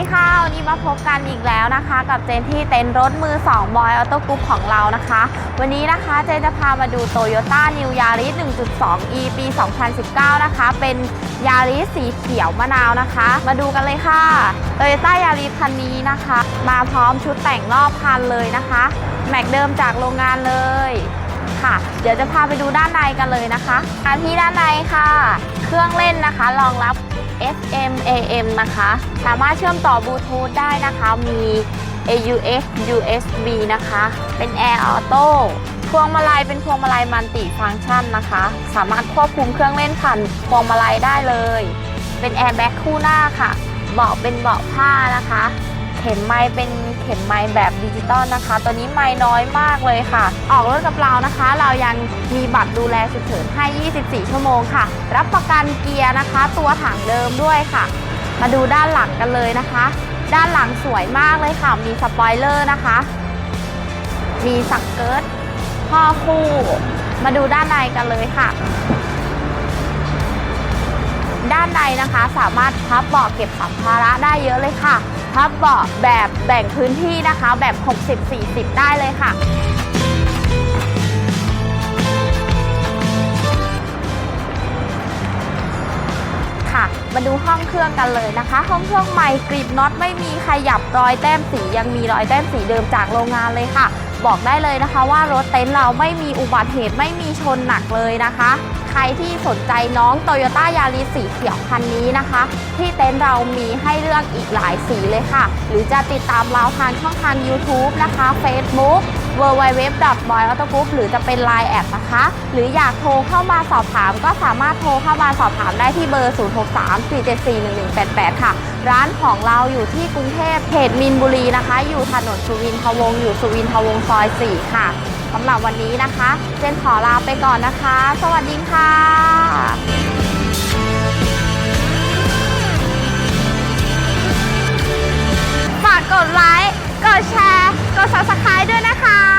นี่ค่ะนี่มาพบกันอีกแล้วนะคะ กับเจนที่เต็นท์รถมือ 2 บอยออโต้กรุ๊ปของเรานะคะ วันนี้นะคะเจนจะพามาดู Toyota New Yaris 1.2 e ปี 2019 นะคะ เป็นยาริสสีเขียวมะนาวนะคะ มาดูกันเลยค่ะ Toyota Yaris คันนี้นะคะ มาพร้อมชุดแต่งรอบคันเลยนะคะ แม็กเดิมจากโรงงานเลยค่ะ เดี๋ยวจะพาไปดูด้านในกันเลยนะคะมาที่ด้านในค่ะ เครื่องเล่นนะคะรองรับ FM AM นะคะ สามารถเชื่อมต่อบลูทูธได้นะคะ มี AUX USB นะคะ เป็น Air Auto พวงมาลัยเป็นพวงมาลัยมัลติฟังก์ชันนะคะ สามารถควบคุมเครื่องเล่นผ่านพวงมาลัยได้เลย เป็นแอร์แบ็กคู่หน้าค่ะ เบาะเป็นเบาะผ้านะคะ เข็มไม้เป็นเข็มไม้แบบดิจิตอลนะคะ ตัวนี้ไม้น้อยมากเลยค่ะ ออกรถกับเรานะคะ เรายังมีบัตรดูแลฉุกเฉินให้ 24 ชั่วโมงค่ะ รับประกันเกียร์นะคะ ตัวถังเดิมด้วยค่ะ มาดูด้านหลังกันเลยนะคะ ด้านหลังสวยมากเลยค่ะ มีสปอยเลอร์นะคะ มีสักเกิร์ตพ่อคู่ มาดูด้านในกันเลยค่ะด้านในนะคะสามารถพับเบาะเก็บสัมภาระได้เยอะเลยค่ะ พับเบาะแบบแบ่งพื้นที่นะคะ แบบ 60-40 ได้เลยค่ะค่ะมาดูห้องเครื่องกันเลยนะคะ ห้องเครื่องใหม่กรีบน็อตไม่มีขยับรอยแต้มสียังมีรอยแต้มสีเดิมจากโรงงานเลยค่ะ บอกได้เลยนะคะว่ารถเต็นท์เราไม่มีอุบัติเหตุไม่มีชนหนักเลยนะคะ ใครที่สนใจน้องโตโยต้ายาริสสีเขียวคันนี้นะคะ ที่เต็นท์เรามีให้เลือกอีกหลายสีเลยค่ะ หรือจะติดตามเราทางช่องทาง YouTube นะคะ Facebook w w w b o y a u t o g r o u p หรือจะเป็น Line แอดนะคะ หรืออยากโทรเข้ามาสอบถาม ก็สามารถโทรเข้ามาสอบถามได้ที่เบอร์ 0634741188 ค่ะ ร้านของเราอยู่ที่กรุงเทพเขตมินบุรีนะคะ อยู่ถนนสุวินทวงศ์อยู่สุวินทวงศ์ซอย 4 ค่ะ สำหรับวันนี้นะคะ เจนขอลาไปก่อนนะคะ สวัสดีค่ะฝากกดไลค์ กดแชร์ กด subscribe ด้วยนะคะ